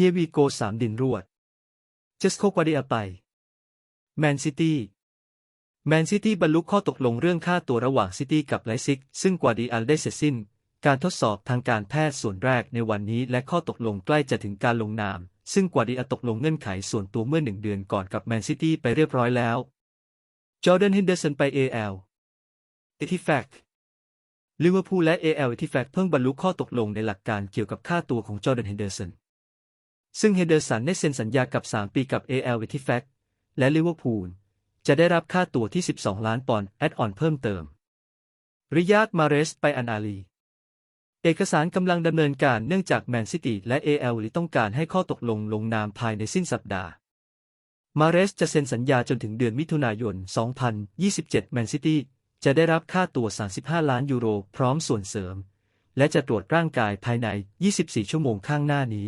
Here we go สามดินรวด just โคกวาเดียไป แมนซิตี้ แมนซิตี้บรรลุข้อตกลงเรื่องค่าตัวระหว่างซิตี้กับไลซิก ซึ่งกวาดีอัลได้เสร็จสิ้น การทดสอบทางการแพทย์ส่วนแรกในวันนี้ และข้อตกลงใกล้จะถึงการลงนาม ซึ่งกวาดีอัลตกลงเงื่อนไขส่วนตัวเมื่อหนึ่งเดือนก่อนกับแมนซิตี้ไปเรียบร้อยแล้ว จอร์แดน ฮินเดอร์สันไป AL เอทิแฟกลิเวอร์พูลและ AL เอทิแฟกเพิ่งบรรลุข้อตกลงในหลักการเกี่ยวกับค่าตัวของจอร์แดน ฮินเดอร์สัน ซึ่งเฮเดอร์สันได้เซ็นสัญญากับ 3 ปีกับ AL เอทิแฟกและลิเวอร์พูลจะได้รับค่าตัวที่ 12 ล้านปอนด์แอดออนเพิ่มเติม ริยาดมาเรสไปอานอาลี เอกสารกำลังดำเนินการเนื่องจากแมนซิตี้และ AL ลิต้องการให้ข้อตกลงลงนามภายในสิ้นสัปดาห์ มาเรสจะเซ็นสัญญาจนถึงเดือนมิถุนายน 2027 แมนซิตี้จะได้รับค่าตัว 35 ล้านยูโร พร้อมส่วนเสริม และจะตรวจร่างกายภายใน 24 ชั่วโมงข้างหน้านี้